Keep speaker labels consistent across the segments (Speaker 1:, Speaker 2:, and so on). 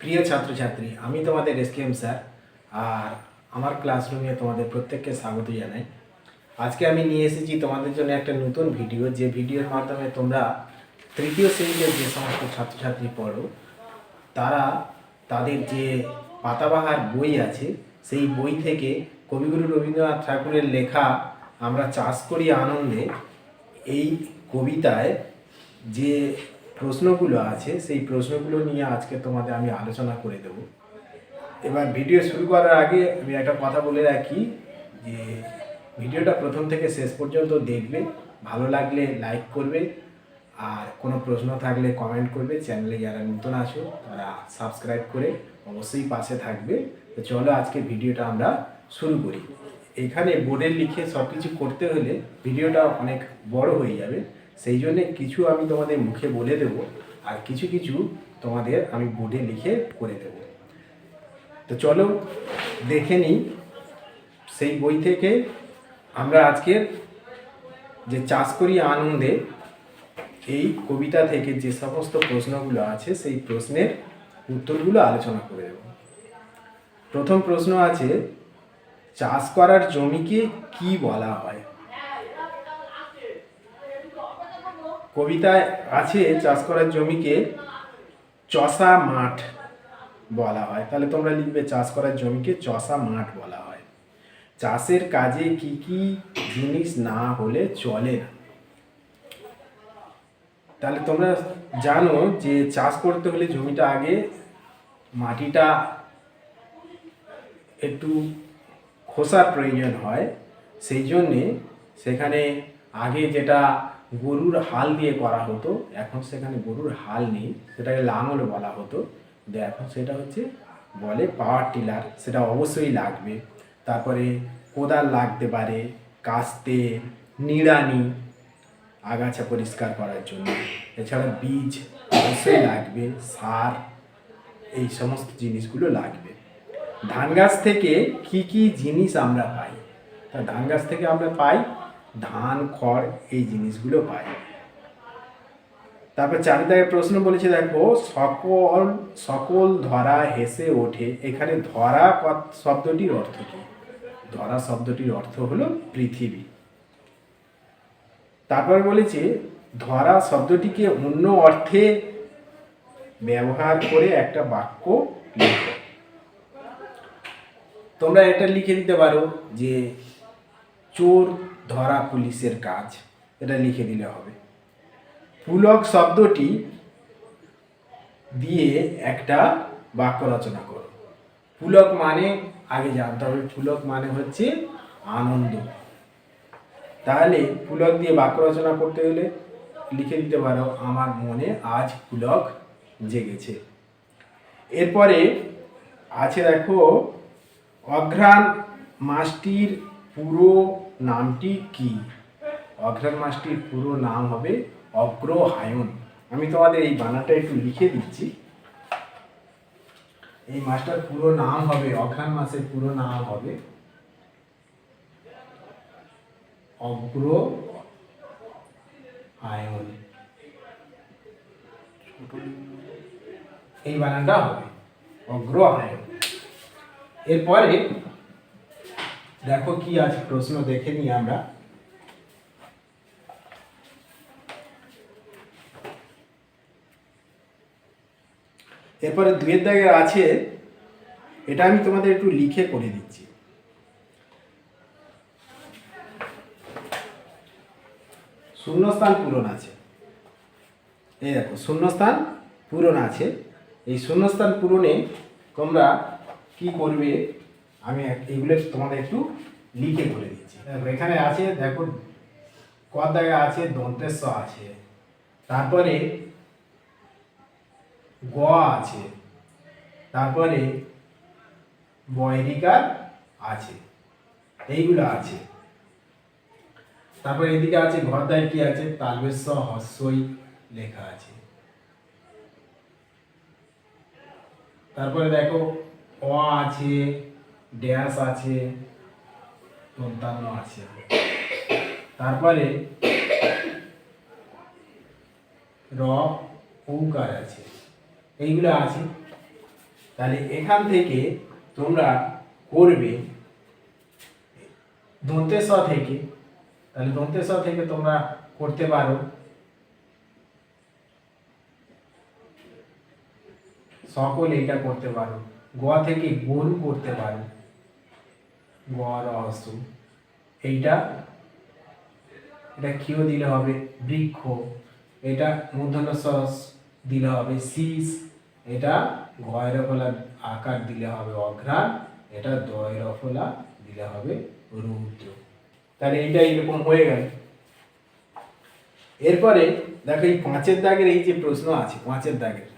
Speaker 1: প্রিয় ছাত্রছাত্রী, আমি তোমাদের এসকেএম স্যার, আর আমার ক্লাসরুমে তোমাদের প্রত্যেককে স্বাগত জানাই। আজকে আমি নিয়ে এসেছি তোমাদের জন্য একটা নতুন ভিডিও যে ভিডিওর মাধ্যমে তোমরা তৃতীয় শ্রেণির যে সমস্ত ছাত্রছাত্রী পড়ো, তারা তাদের যে পাতাবাহার বই আছে, সেই বই থেকে কবিগুরু রবীন্দ্রনাথ ঠাকুরের লেখা আমরা চাষ করি আনন্দে, এই কবিতায় যে প্রশ্নগুলো আছে, সেই প্রশ্নগুলো নিয়ে আজকে তোমাদের আমি আলোচনা করে দেব। এবার ভিডিও শুরু করার আগে আমি একটা কথা বলে রাখি যে, ভিডিওটা প্রথম থেকে শেষ পর্যন্ত দেখবে, ভালো লাগলে লাইক করবে, আর কোনো প্রশ্ন থাকলে কমেন্ট করবে, চ্যানেলে যারা নতুন আসো তারা সাবস্ক্রাইব করে অবশ্যই পাশে থাকবে। তো চলো আজকে ভিডিওটা আমরা শুরু করি। এখানে বোর্ডে লিখে সব কিছু করতে হলে ভিডিওটা অনেক বড় হয়ে যাবে। সেই জন্যে কিছু আমি তোমাদের মুখে বলে দেব আর কিছু কিছু তোমাদের আমি বোর্ডে লিখে করে দেব। তো চলো দেখে নিই, সেই বই থেকে আমরা আজকের যে চাষ করি আনন্দে, এই কবিতা থেকে যে সমস্ত প্রশ্নগুলো আছে, সেই প্রশ্নের উত্তরগুলো আলোচনা করে দেব। প্রথম প্রশ্ন আছে, চাষ করার জমিকে কি বলা হয়? কবিতায় আছে চাষ করার জমিকে চষা মাঠ বলা হয়। তাহলে তোমরা লিখবে চাষ করার জমিকে চষা মাঠ বলা হয়। চাষের কাজে কি কি জিনিস না হলে চলে না। তাহলে তোমরা জানো যে চাষ করতে হলে জমিটা আগে মাটিটা একটু খোসার প্রয়োজন হয়। সেই জন্যে সেখানে আগে যেটা গরুর হাল দিয়ে করা হতো, এখন সেখানে গরুর হাল নেই, সেটাকে লাঙল বলা হতো। কিন্তু এখন সেটা হচ্ছে বলে পাওয়ার টিলার সেটা অবশ্যই লাগবে। তারপরে কোদাল লাগতে পারে, কাস্তে, নিড়ানি, আগাছা পরিষ্কার করার জন্য। এছাড়া বীজ অবশ্যই লাগবে, সার, এই সমস্ত জিনিসগুলো লাগবে। ধান গাছ থেকে কি কি জিনিস আমরা পাই? তা ধান গাছ থেকে আমরা পাই ধান, খড় এই জিনিসগুলো পাই তারপর চারিদাকে প্রশ্ন বলেছে, দেখো, সকল সকল ধরা হেসে ওঠে। এখানে ধরা শব্দটির অর্থ কি? ধরা শব্দটির অর্থ হলো পৃথিবী। তারপর বলেছে, ধরা শব্দটিকে অন্য অর্থে ব্যবহার করে একটা বাক্য লেখো। তোমরা এটা লিখে দিতে পারো যে চোর ধরা পুলিশের কাজ। এটা লিখে দিলে হবে। পুলক শব্দটি দিয়ে একটা বাক্য রচনা করো। পুলক মানে আগে জানতে হবে, পুলক মানে হচ্ছে আনন্দ। তাহলে পুলক দিয়ে বাক্য রচনা করতে হলে লিখে দিতে পারো, আমার মনে আজ পুলক জেগেছে। এরপরে আছে দেখো, অঘ্রাণ মাসটির পুরো নামটি কি? অঘ্রাণ মাসটির পুরো নাম হবে অগ্রহায়ণ। আমি তোমাদের এই বানাটা একটু লিখে দিচ্ছি। এই মাসটার পুরো নাম হবে, অঘ্রাণ মাসের পুরো নাম হবে অগ্র আয়ন এই বানানটা হবে অগ্র আয়ন এরপরে দেখো কি আছে প্রশ্ন দেখে নিই আমরা। এরপরে দুয়ের দাগে আছে, এটা আমি তোমাদের একটু লিখে করে দিচ্ছি। শূন্যস্থান পূরণ আছে। এই দেখো, শূন্যস্থান পূরণ আছে। এই শূন্যস্থান পূরণে তোমরা কি করবে? আমি এগুলো তোমাদের একটু লিখে করে দিচ্ছি। এখানে আছে, দেখো কত জায়গায় আছে দন্তেশ্ব আছে। তারপরে গ আছে। তারপরে বয়রিকার আছে। এইগুলো আছে। তারপর এদিকে আছে ঘরদায় কি আছে? তালবেশ্ব হস্যই লেখা আছে। তারপরে দেখো, অ আছে। ড্যাশ আছে দন্তান্ন আছে। তারপরে র, ঔকার আছে। এইগুলো আছে। তাহলে এখান থেকে তোমরা করবে দন্তেস থেকে। তাহলে দন্তেস থেকে তোমরা করতে পারো। সকল এটা করতে পারো। গোয়া থেকে গোল করতে পারো। গোয়া রহস্য এইটা, এটা কিও দিলে হবে? বৃক্ষ। এটা মূর্ধন্য সস দিলে হবে শীষ। এটা ঘয়রফলা আকার দিলে হবে অঘ্রাণ। এটা দয়রফলা দিলে হবে রৌদ্র। তাহলে এইটা এরকম হয়ে গেল। এরপরে দেখো এই পাঁচের দাগের এই যে প্রশ্ন আছে, পাঁচের দাগের।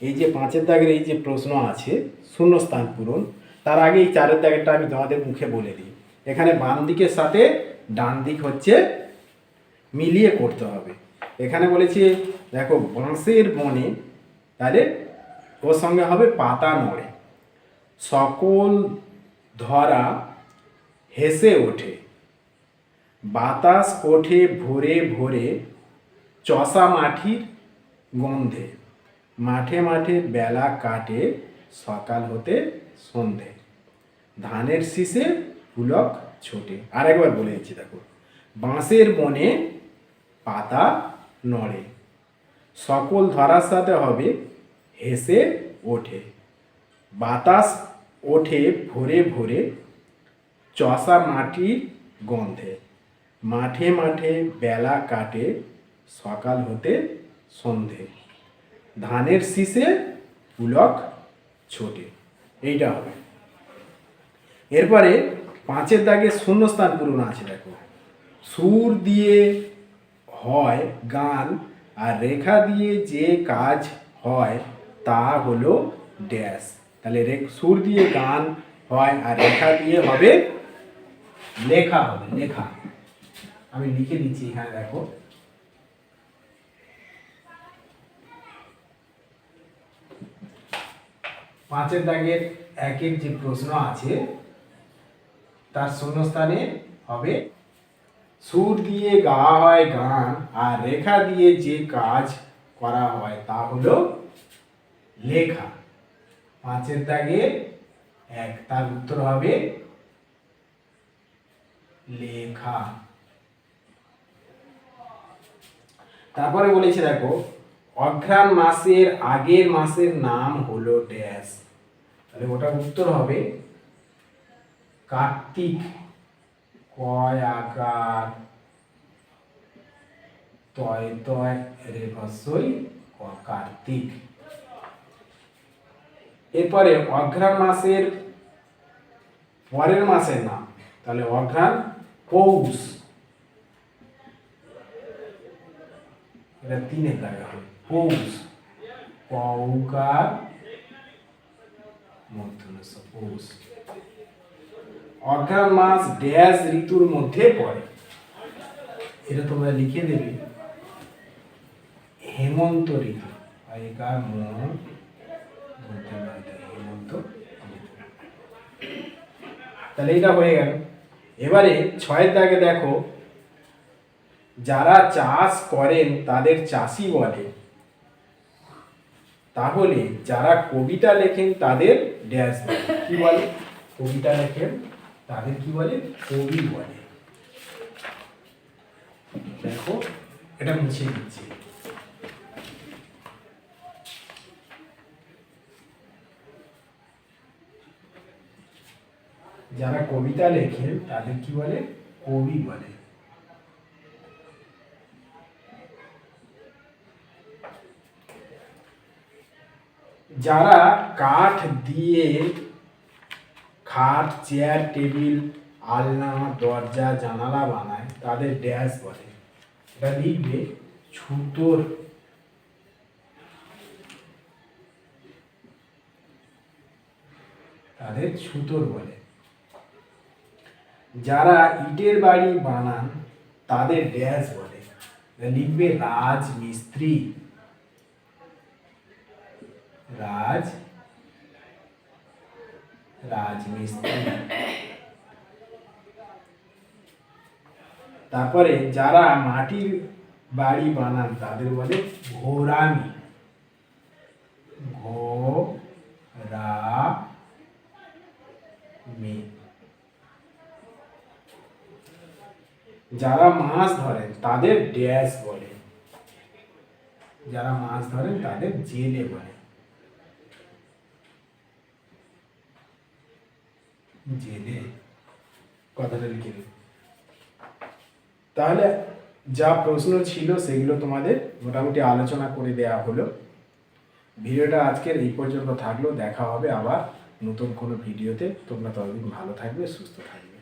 Speaker 1: এই যে পাঁচের দাগের এই যে প্রশ্ন আছে, শূন্যস্থান পূরণ। তার আগে এই চারের দাগেরটা আমি তোমাদের মুখে বলে দিই। এখানে বাম দিকের সাথে ডান দিক হচ্ছে মিলিয়ে করতে হবে। এখানে বলেছি, দেখো, বাঁশের বনে, তাহলে ওর সঙ্গে হবে পাতা নড়ে। সকল ধরা হেসে ওঠে। বাতাস ওঠে ভোরে ভোরে চষা মাটির গন্ধে। মাঠে মাঠে বেলা কাটে সকাল হতে সন্ধে। ধানের শীষে পুলক ছোটে। আর একবার বলে দিচ্ছি, দেখো, বাঁশের বনে পাতা নড়ে। সকল ধরার সাথে হবে হেসে ওঠে। বাতাস ওঠে ভোরে ভোরে, চষা মাটির গন্ধে। মাঠে মাঠে বেলা কাটে সকাল হতে সন্ধে। ধানের শীষে পুলক ছোটে। এইটা হবে। এরপরে পাঁচের দাগে শূন্যস্থান পূরণ আছে, দেখো। সুর দিয়ে হয় গান, আর রেখা দিয়ে যে কাজ হয় তা হলো ড্যাশ। তাহলে সুর দিয়ে গান হয়, আর রেখা দিয়ে হবে, লেখা হবে, লেখা। আমি লিখে দিচ্ছি এখানে, দেখো। পাঁচের দাগের একের যে প্রশ্ন আছে, তার শূন্যস্থানে হবে, সুর দিয়ে গাওয়া হয় গান আর রেখা দিয়ে যে কাজ করা হয় তা হলো লেখা। পাঁচের দাগে এক, তার উত্তর হবে লেখা। তারপরে বলেছে দেখো অঘ্রাণ মাসের আগের মাসের নাম হলো ড্যাশ। তাহলে ওটার উত্তর হবে কার্তিক। কয় আকার তয় তয় ক- কার্তিক। এরপরে অঘ্রাণ মাসের পরের মাসের নাম, তাহলে অঘ্রাণ পৌষ। এটা তিনের দাগে হবে। পৌষ পৌকার মধ্যনস্য পৌষ অঘ্রাণ মাস ড্যাশ ঋতুর মধ্যে পড়ে এটা তোমরা লিখে দেবে হেমন্ত ঋতু আগেকার মন হেমন্ত। তাহলে এটা হয়ে গেল এবারে ছয়ের দাগে দেখো যারা চাষ করেন তাদের চাষি বলে তাহলে যারা কবিতা লেখেন তাদের ড্যাশ বলে। কি বলে? কবিতা লেখেন, তাদের কি বলে? কবি বলে। দেখো, এটা মুছে দিচ্ছি। যারা কবিতা লেখেন, তাদের কি বলে? কবি বলে। যারা কাঠ দিয়ে খাট, চেয়ার, টেবিল, আলনা, দরজা, জানালা বানায়, তাদের ড্যাশ বলে। এটা লিখবে ছুতোর। তাদের ছুতোর বলে। যারা ইটের বাড়ি বানান, তাদের ড্যাশ বলে। লিখবে রাজমিস্ত্রি। রাজ, রাজমিস্ত্রি। তারপরে যারা মাটির বাড়ি বানান, তাদের বলে ঘোরামি ঘো রা মি যারা মাছ ধরেন, তাদের ড্যাশ বলে। যারা মাছ ধরেন, তাদের জেলে বলে। জেলে কথাটা লিখে দিন তাহলে যা প্রশ্ন ছিল সেগুলো তোমাদের মোটামুটি আলোচনা করে দেয়া হলো। ভিডিওটা আজকের এই পর্যন্ত থাকল। দেখা হবে আবার নতুন কোনো ভিডিওতে। তোমরা ততদিন ভালো থাকবে, সুস্থ থাকবে।